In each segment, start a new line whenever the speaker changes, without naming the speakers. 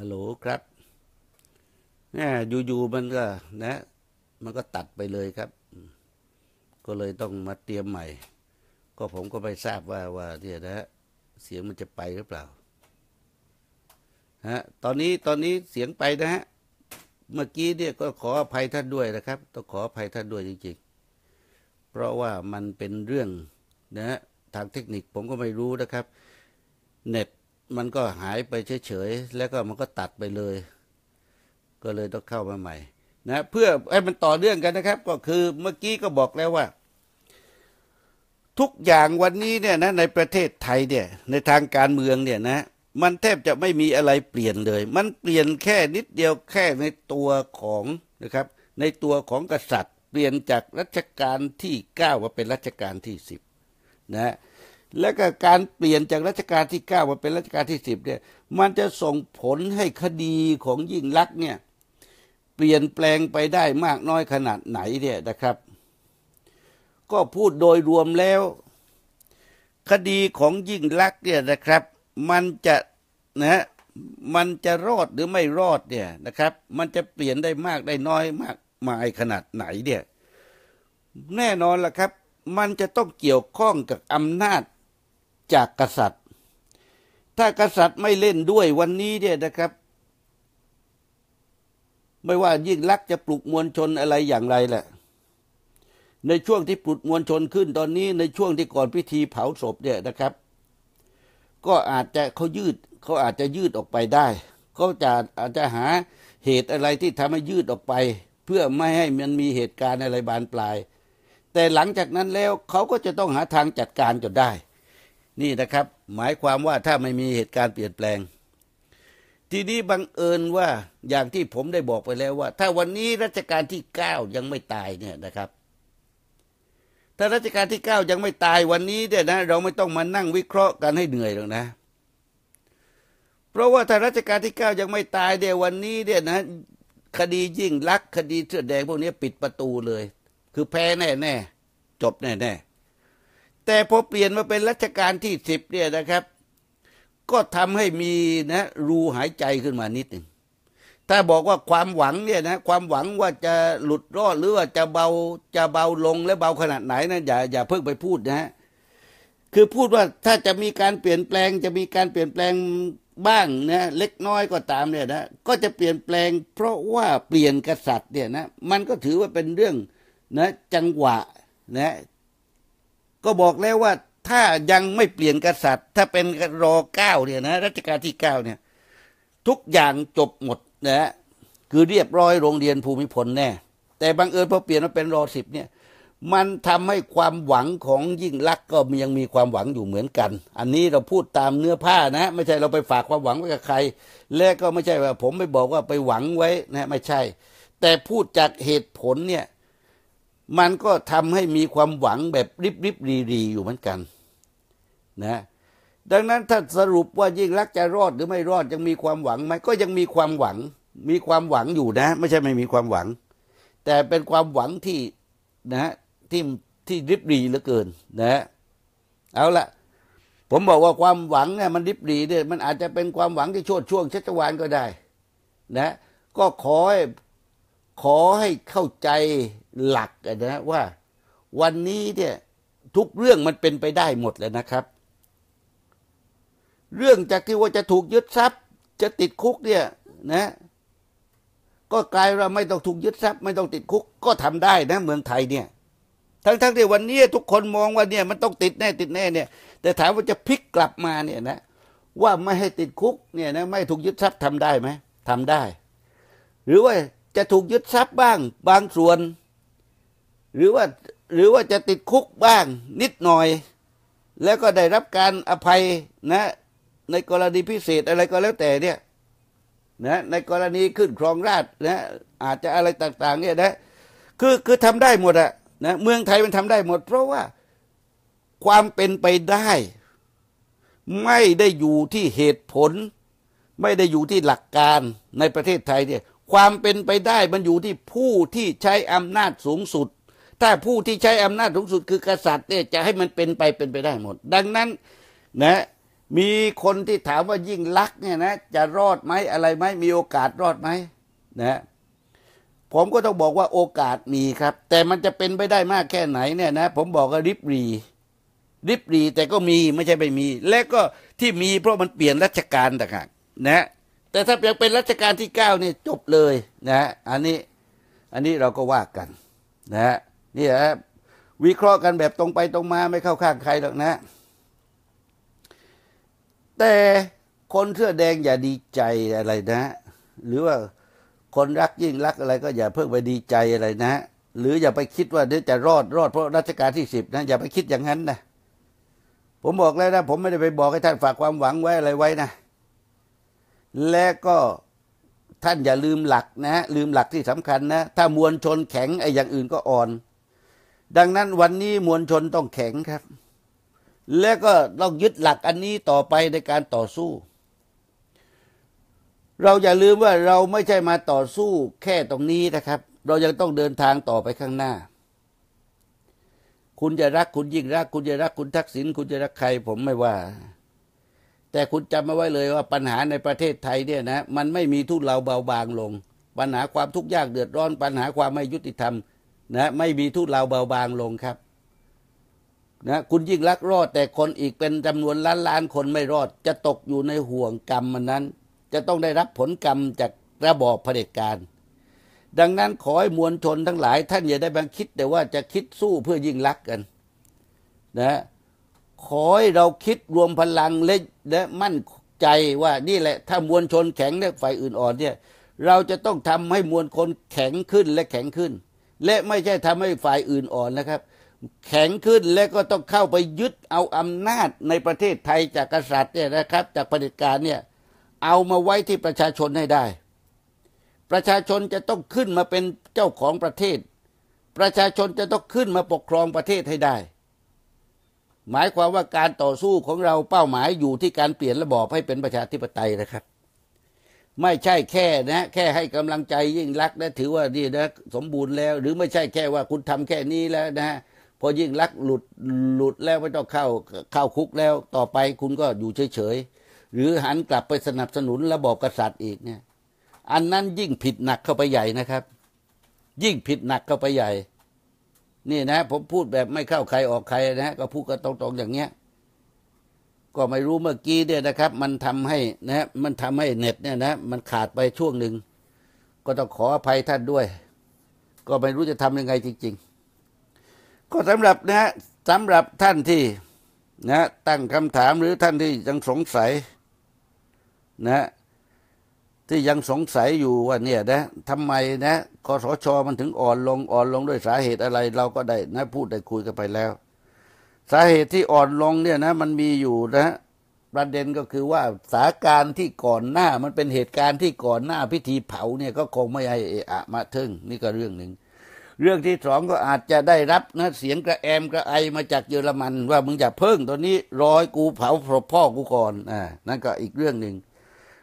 ฮัลโหลครับเนี่ยอยู่ๆมันก็นะ มันก็ตัดไปเลยครับ ก็เลยต้องมาเตรียมใหม่ ก็ผมก็ไม่ทราบว่าว่าเนี่ยนะเสียงมันจะไปหรือเปล่าฮะตอนนี้ตอนนี้เสียงไปนะฮะเมื่อกี้เนี่ยก็ขออภัยท่านด้วยนะครับ ต้องขออภัยท่านด้วยจริงๆ เพราะว่ามันเป็นเรื่องนะฮะทางเทคนิคผมก็ไม่รู้นะครับ เน็ต มันก็หายไปเฉยๆ แล้วก็มันก็ตัดไปเลย ก็เลยต้องเข้ามาใหม่ นะ เพื่อให้มันต่อเนื่องกันนะครับ ก็คือเมื่อกี้ก็บอกแล้วว่า ทุกอย่างวันนี้เนี่ยนะในประเทศไทยเนี่ย ในทางการเมืองเนี่ยนะ มันแทบจะไม่มีอะไรเปลี่ยนเลย มันเปลี่ยนแค่นิดเดียวแค่ในตัวของนะครับ ในตัวของกษัตริย์ เปลี่ยนจากรัชกาลที่เก้ามาเป็นรัชกาลที่สิบนะ และก็การเปลี่ยนจากรัชกาลที่เก้ามาเป็นรัชกาลที่สิบเนี่ยมันจะส่งผลให้คดีของยิ่งลักษณ์เนี่ยเปลี่ยนแปลงไปได้มากน้อยขนาดไหนเนี่ยนะครับ ก็พูดโดยรวมแล้ว คดีของยิ่งลักษณ์เนี่ยนะครับ มันจะนะมันจะรอดหรือไม่รอดเนี่ยนะครับ มันจะเปลี่ยนได้มากได้น้อยมากมายขนาดไหนเนี่ยแน่นอนละครับ มันจะต้องเกี่ยวข้องกับอำนาจ จากกษัตริย์ ถ้ากษัตริย์ไม่เล่นด้วยวันนี้เนี่ยนะครับ ไม่ว่ายิ่งลักจะปลุกมวลชนอะไรอย่างไรแหละ ในช่วงที่ปลุกมวลชนขึ้นตอนนี้ในช่วงที่ก่อนพิธีเผาศพเนี่ยนะครับ ก็อาจจะเขายืดเขาอาจจะยืดออกไปได้เขาจะอาจจะหาเหตุอะไรที่ทำให้ยืดออกไป เพื่อไม่ให้มันมีเหตุการณ์อะไรบานปลาย แต่หลังจากนั้นแล้วเขาก็จะต้องหาทางจัดการจนได้ นี่นะครับ หมายความว่าถ้าไม่มีเหตุการณ์เปลี่ยนแปลง ทีนี้บังเอิญว่าอย่างที่ผมได้บอกไปแล้วว่า ถ้าวันนี้รัชกาลที่เก้ายังไม่ตายเนี่ยนะครับ ถ้ารัชกาลที่เก้ายังไม่ตายวันนี้เนี่ยนะ เราไม่ต้องมานั่งวิเคราะห์กันให้เหนื่อยหรอกนะ เพราะว่าถ้ารัชกาลที่เก้ายังไม่ตายเดี๋ยววันนี้เนี่ยนะคดียิ่งลักคดีเสื้อแดงพวกนี้ปิดประตูเลย คือแพ้แน่แน่จบแน่แน่ แต่พอเปลี่ยนมาเป็นรัชกาลที่สิบเนี่ยนะครับ ก็ทำให้มีนะรูหายใจขึ้นมานิดหนึ่งถ้าบอกว่าความหวังเนี่ยนะความหวังว่าจะหลุดรอดหรือว่าจะเบาจะเบาลงและเบาขนาดไหนนะอย่าอย่าเพิ่งไปพูดนะฮะคือพูดว่าถ้าจะมีการเปลี่ยนแปลง จะมีการเปลี่ยนแปลงบ้างนะเล็กน้อยก็ตามเนี่ยนะก็จะเปลี่ยนแปลง เพราะว่าเปลี่ยนกษัตริย์เนี่ยนะมันก็ถือว่าเป็นเรื่องนะจังหวะนะ ก็บอกแล้วว่าถ้ายังไม่เปลี่ยนกษัตริย์ ถ้าเป็นรอเก้าเนี่ยนะรัชกาลที่เก้าเนี่ย ทุกอย่างจบหมดนะคือเรียบร้อยโรงเรียนภูมิพลแน่ แต่บางเอิญพอเปลี่ยนมาเป็นรอสิบเนี่ย มันทำให้ความหวังของยิ่งลักษณ์ก็ยังมีความหวังอยู่เหมือนกัน อันนี้เราพูดตามเนื้อผ้านะ ไม่ใช่เราไปฝากความหวังไว้กับใคร และก็ไม่ใช่ว่าผมไปบอกว่าไปหวังไว้นะไม่ใช่ แต่พูดจากเหตุผลเนี่ย มันก็ทำให้มีความหวังแบบริบริบรีรีอยู่เหมือนกันนะดังนั้นถ้าสรุปว่ายิ่งรักจะรอดหรือไม่รอดยังมีความหวังไหมก็ยังมีความหวัง มีความหวังอยู่นะ ไม่ใช่ไม่มีความหวัง แต่เป็นความหวังที่นะที่ที่ริบรีเหลือเกินนะเอาละผมบอกว่าความหวังเนี่ยมันริบรีเนี่ยมันอาจจะเป็นความหวังที่โชดช่วงชัชวานก็ได้นะก็ขอให้ขอให้เข้าใจ หลักนะว่าวันนี้เนี่ยทุกเรื่องมันเป็นไปได้หมดเลยนะครับ เรื่องจากที่ว่าจะถูกยึดทรัพย์ จะติดคุกเนี่ยนะ ก็กลายว่าไม่ต้องถูกยึดทรัพย์ ไม่ต้องติดคุกก็ทำได้นะเมืองไทยเนี่ย ทั้งๆทที่วันนี้ทุกคนมองว่าเนี่ยมันต้องติดแน่ติดแน่เนี่ย แต่ถามว่าจะพลิกกลับมาเนี่ยนะ ว่าไม่ให้ติดคุกเนี่ยนะไม่ถูกยึดทรัพย์ทำได้ไหมทำได้ หรือว่าจะถูกยึดทรัพย์บ้าง บางส่วน หรือว่าหรือว่าจะติดคุกบ้างนิดหน่อย แล้วก็ได้รับการอภัยนะ ในกรณีพิเศษอะไรก็แล้วแต่เนี่ยนะในกรณีขึ้นครองราชนะอาจจะอะไรต่าง ๆ เนี่ยนะคือคือทำได้หมดอะนะเมืองไทยมันทำได้หมด เพราะว่าความเป็นไปได้ ไม่ได้อยู่ที่เหตุผล ไม่ได้อยู่ที่หลักการในประเทศไทยเนี่ยความเป็นไปได้มันอยู่ที่ผู้ที่ใช้อำนาจสูงสุด ถ้าผู้ที่ใช้อำนาจสูงสุดคือกษัตริย์เนี่ยจะให้มันเป็นไปเป็นไปได้หมด ดังนั้นนะมีคนที่ถามว่ายิ่งลักเนี่ยนะจะรอดไหมอะไรไหมมีโอกาสรอดไหมนะผมก็ต้องบอกว่าโอกาสมีครับ แต่มันจะเป็นไปได้มากแค่ไหนเนี่ยนะผมบอกว่าริบรีริบรีแต่ก็มีไม่ใช่ไม่มี และก็ที่มีเพราะมันเปลี่ยนรัชกาลต่างหากนะแต่ถ้ายังเป็นรัชกาลที่เก้าเนี่ยจบเลยนะอันนี้อันนี้เราก็ว่ากันนะ นี่ฮะวิเคราะห์กันแบบตรงไปตรงมาไม่เข้าข้างใครหรอกนะ แต่คนเสื้อแดงอย่าดีใจอะไรนะ หรือว่าคนรักยิ่งรักอะไรก็อย่าเพิ่งไปดีใจอะไรนะ หรืออย่าไปคิดว่าเดี๋ยวจะรอดรอดเพราะรัชกาลที่สิบนะอย่าไปคิดอย่างนั้นนะผมบอกแล้วนะ ผมไม่ได้ไปบอกให้ท่านฝากความหวังไว้อะไรไว้นะ และก็ท่านอย่าลืมหลักนะลืมหลักที่สำคัญนะ ถ้ามวลชนแข็งไอ้อย่างอื่นก็อ่อน ดังนั้นวันนี้มวลชนต้องแข็งครับ และก็ต้องยึดหลักอันนี้ต่อไปในการต่อสู้ เราอย่าลืมว่าเราไม่ใช่มาต่อสู้แค่ตรงนี้นะครับ เรายังต้องเดินทางต่อไปข้างหน้า คุณจะรักคุณยิ่งรัก คุณจะรักคุณทักษิณคุณจะรักใครผมไม่ว่า แต่คุณจำมาไว้เลยว่าปัญหาในประเทศไทยเนี่ยนะ มันไม่มีทุเราเบาบางลง ปัญหาความทุกข์ยากเดือดร้อน ปัญหาความไม่ยุติธรรม นะไม่มีทุเราเบาบางลงครับนะคุณยิ่งรักรอดแต่คนอีกเป็นจำนวนล้านล้านคนไม่รอด จะตกอยู่ในห่วงกรรมมันนั้น จะต้องได้รับผลกรรมจากระบอบเผด็จการดังนั้นขอให้มวลชนทั้งหลาย ท่านอย่าได้บังคิดแต่ว่าจะคิดสู้เพื่อยิ่งรักกันนะขอให้เราคิดรวมพลังและและมั่นใจว่านี่แหละ ถ้ามวลชนแข็งและฝ่ายอื่นอ่อนเนี่ย เราจะต้องทำให้มวลคนแข็งขึ้นและแข็งขึ้น และไม่ใช่ทำให้ฝ่ายอื่นอ่อนนะครับ แข็งขึ้นและก็ต้องเข้าไปยึดเอาอำนาจในประเทศไทยจากกษัตริย์เนี่ยนะครับ จากประด็จการเนี่ยเอามาไว้ที่ประชาชนให้ได้ ประชาชนจะต้องขึ้นมาเป็นเจ้าของประเทศ ประชาชนจะต้องขึ้นมาปกครองประเทศให้ได้ หมายความว่าการต่อสู้ของเราเป้าหมายอยู่ที่การเปลี่ยนระบอบให้เป็นประชาธิปไตยนะครับ ไม่ใช่แค่นะ แค่ให้กำลังใจยิ่งรักนะถือว่านี่นะสมบูรณ์แล้ว หรือไม่ใช่แค่ว่าคุณทำแค่นี้แล้วนะพอยิ่งรักหลุดหลุดแล้วไม่ต้องเข้าเข้าคุกแล้วต่อไปคุณก็อยู่เฉยๆหรือหันกลับไปสนับสนุนระบอบกษัตริย์อีกเนี่ย อันนั้นยิ่งผิดหนักเข้าไปใหญ่นะครับ ยิ่งผิดหนักเข้าไปใหญ่ นี่นะ ผมพูดแบบไม่เข้าใครออกใครนะก็พูดกันตรงๆอย่างเงี้ย ก็ไม่รู้เมื่อกี้เนี่ยนะครับ มันทำให้นะมันทำให้เน็ตเนี่ยนะมันขาดไปช่วงหนึ่ง ก็ต้องขออภัยท่านด้วย ก็ไม่รู้จะทำยังไงจริง ๆ ก็สำหรับนะสำหรับท่านที่นะตั้งคำถามหรือท่านที่ยังสงสัยนะที่ยังสงสัยอยู่ว่าเนี่ยนะทำไมนะคอสชมันถึงอ่อนลงอ่อนลงด้วยสาเหตุอะไร เราก็ได้นะพูดได้คุยกันไปแล้ว สาเหตุที่อ่อนลงเนี่ยนะมันมีอยู่นะประเด็นก็คือว่าสาการที่ก่อนหน้ามันเป็นเหตุการณ์ที่ก่อนหน้าพิธีเผาเนี่ยก็คงไม่ให้เอะมาทึ่งนี่ก็เรื่องหนึ่งเรื่องที่สองก็อาจจะได้รับนะเสียงกระแอมกระไอมาจากเยอรมัน ว่ามึงอย่าเพิ่งตอนนี้ร้อยกูเผาพ่อกูก่อนอ่านั่นก็อีกเรื่องหนึ่ง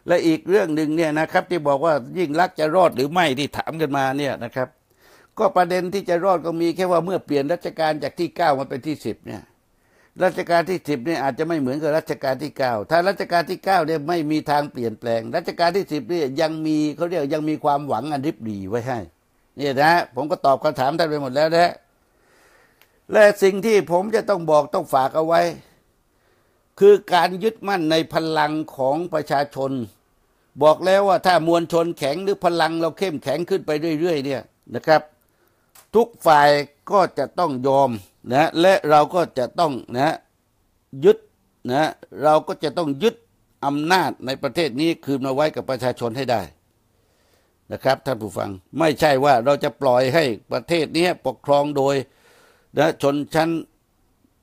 และอีกเรื่องหนึ่งเนี่ยนะครับ ที่บอกว่ายิ่งรักจะรอดหรือไม่ที่ถามกันมาเนี่ยนะครับ ก็ประเด็นที่จะรอดก็มีแค่ว่าเมื่อเปลี่ยนรัชกาลจากที่เก้ามาเป็นที่สิบเนี่ย รัชกาลที่สิบเนี่ยอาจจะไม่เหมือนกับรัชกาลที่เก้าถ้ารัชกาลที่เก้าเนี่ยไม่มีทางเปลี่ยนแปลง รัชกาลที่สิบเนี่ยยังมีเขาเรียกยังมีความหวังอันริบหรี่ไว้ให้นี่นะผมก็ตอบคำถามท่านไปหมดแล้วนะและสิ่งที่ผมจะต้องบอกต้องฝากเอาไว้ คือการยึดมั่นในพลังของประชาชน บอกแล้วว่าถ้ามวลชนแข็งหรือพลังเราเข้มแข็งขึ้นไปเรื่อยๆเนี่ยนะครับ ทุกฝ่ายก็จะต้องยอม นะและเราก็จะต้องนะยึดนะเราก็จะต้องยึดอำนาจในประเทศนี้คืนมาไว้กับประชาชนให้ได้นะครับท่านผู้ฟังไม่ใช่ว่าเราจะปล่อยให้ประเทศนี้ปกครองโดยนะชนชั้น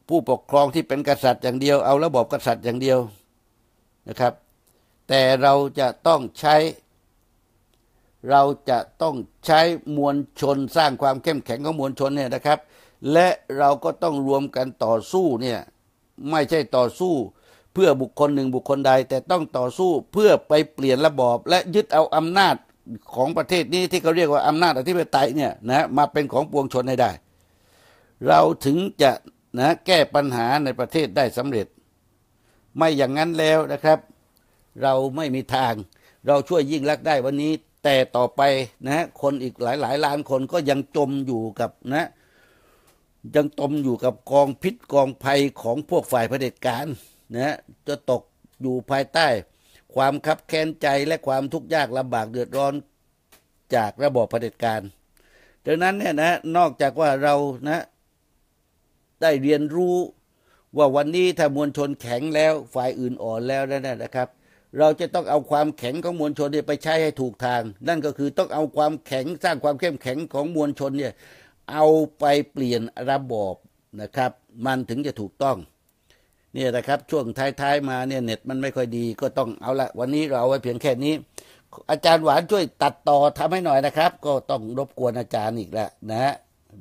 ผู้ปกครองที่เป็นกษัตริย์อย่างเดียว เอาระบบกษัตริย์อย่างเดียวนะครับ แต่เราจะต้องใช้ เราจะต้องใช้มวลชนสร้างความเข้มแข็งของมวลชนเนี่ยนะครับ และเราก็ต้องรวมกันต่อสู้เนี่ยไม่ใช่ต่อสู้ เพื่อบุคคลหนึ่งบุคคลใด แต่ต้องต่อสู้เพื่อไปเปลี่ยนระบอบ และยึดเอาอำนาจของประเทศนี้ที่เขาเรียกว่าอำนาจอธิปไตยเนี่ยนะมาเป็นของปวงชนให้ได้ เราถึงจะนะแก้ปัญหาในประเทศได้สำเร็จ ไม่อย่างนั้นแล้วนะครับ เราไม่มีทาง เราช่วยยิ่งรักได้วันนี้ แต่ต่อไปนะคนอีกหลายหลายล้านคนก็ยังจมอยู่กับนะ ยังจมอยู่กับกองพิษกองภัยของพวกฝ่ายเผด็จการนะจะตกอยู่ภายใต้ ความคับแค้นใจและความทุกข์ยากลำบากเดือดร้อนจากระบอบเผด็จการดังนั้นเนี่ยนะนอกจากว่าเรานะ ได้เรียนรู้ว่าวันนี้ถ้ามวลชนแข็งแล้วฝ่ายอื่นอ่อนแล้วนั่นนะครับ เราจะต้องเอาความแข็งของมวลชนเนี่ยไปใช้ให้ถูกทาง นั่นก็คือต้องเอาความแข็งสร้างความเข้มแข็งของมวลชนเนี่ย เอาไปเปลี่ยนระบอบนะครับ มันถึงจะถูกต้องเนี่ยนะครับช่วงท้ายๆมาเนี่ยเน็ตมันไม่ค่อยดีก็ต้องเอาละวันนี้เราเอาไว้เพียงแค่นี้ อาจารย์หวานช่วยตัดต่อทำให้หน่อยนะครับ ก็ต้องรบกวนอาจารย์อีกแล้วนะฮะ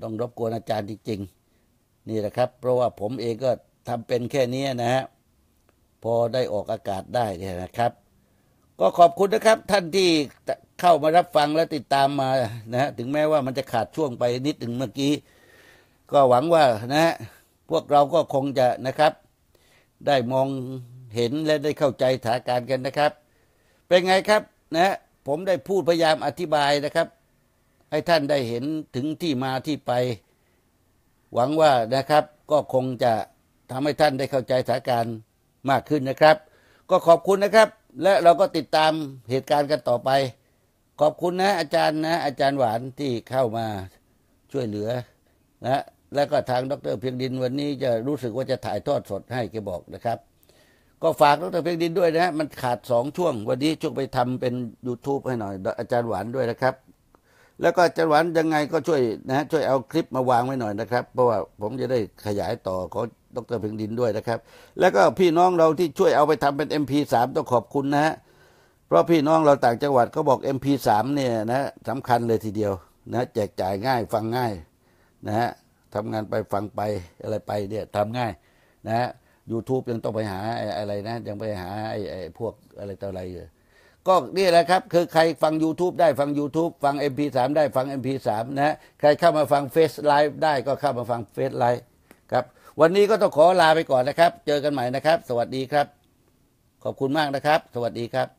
ต้องรบกวนอาจารย์จริงๆนี่แหละครับ เพราะว่าผมเองก็ทำเป็นแค่นี้นะฮะพอได้ออกอากาศได้เนี่ยนะครับ ก็ขอบคุณนะครับท่านที่ เข้ามารับฟังและติดตามมานะฮะถึงแม้ว่ามันจะขาดช่วงไปนิดหนึ่งเมื่อกี้ ก็หวังว่านะฮะพวกเราก็คงจะนะครับ ได้มองเห็นและได้เข้าใจสถานการณ์กันนะครับ เป็นไงครับนะผมได้พูดพยายามอธิบายนะครับ ให้ท่านได้เห็นถึงที่มาที่ไป หวังว่านะครับ ก็คงจะทำให้ท่านได้เข้าใจสถานการณ์มากขึ้นนะครับ ก็ขอบคุณนะครับ และเราก็ติดตามเหตุการณ์กันต่อไป ขอบคุณนะอาจารย์นะ อาจารย์หวานที่เข้ามาช่วยเหลือนะแล้วก็ทางดรเพียงดินวันนี้จะรู้สึกว่าจะถ่ายทอดสดให้แกบอกนะครับ ก็ฝากดรเพียงดินด้วยนะฮะมันขาดสองช่วง วันนี้ช่วงไปทำเป็น YouTube ให้หน่อย อาจารย์หวานด้วยนะครับ แล้วก็อาจารย์หวานยังไงก็ช่วยนะช่วยเอาคลิปมาวางไว้หน่อยนะครับ เพราะว่าผมจะได้ขยายต่อของดรเพียงดินด้วยนะครับ แล้วก็พี่น้องเราที่ช่วยเอาไปทำเป็น MP3 ต้องขอบคุณนะฮะ เพราะพี่น้องเราต่างจังหวัดเขาบอก MP3 เนี่ยนะสำคัญเลยทีเดียวนะแจกจ่ายง่ายฟังง่ายนะฮะทำงานไปฟังไปอะไรไปเนี่ยทำง่ายนะฮะยูทูบยังต้องไปหาอะไรนะ ยังไปหาไอ้ไอ้พวกอะไรต่ออะไรอยู่ก็นี่แหละครับ คือใครฟัง YouTube ได้ฟัง YouTube ฟัง MP3 ได้ฟัง MP3 นะ ใครเข้ามาฟังเฟซไลฟ์ได้ก็เข้ามาฟังเฟซไลฟ์ครับ วันนี้ก็ต้องขอลาไปก่อนนะครับ เจอกันใหม่นะครับ สวัสดีครับ ขอบคุณมากนะครับ สวัสดีครับ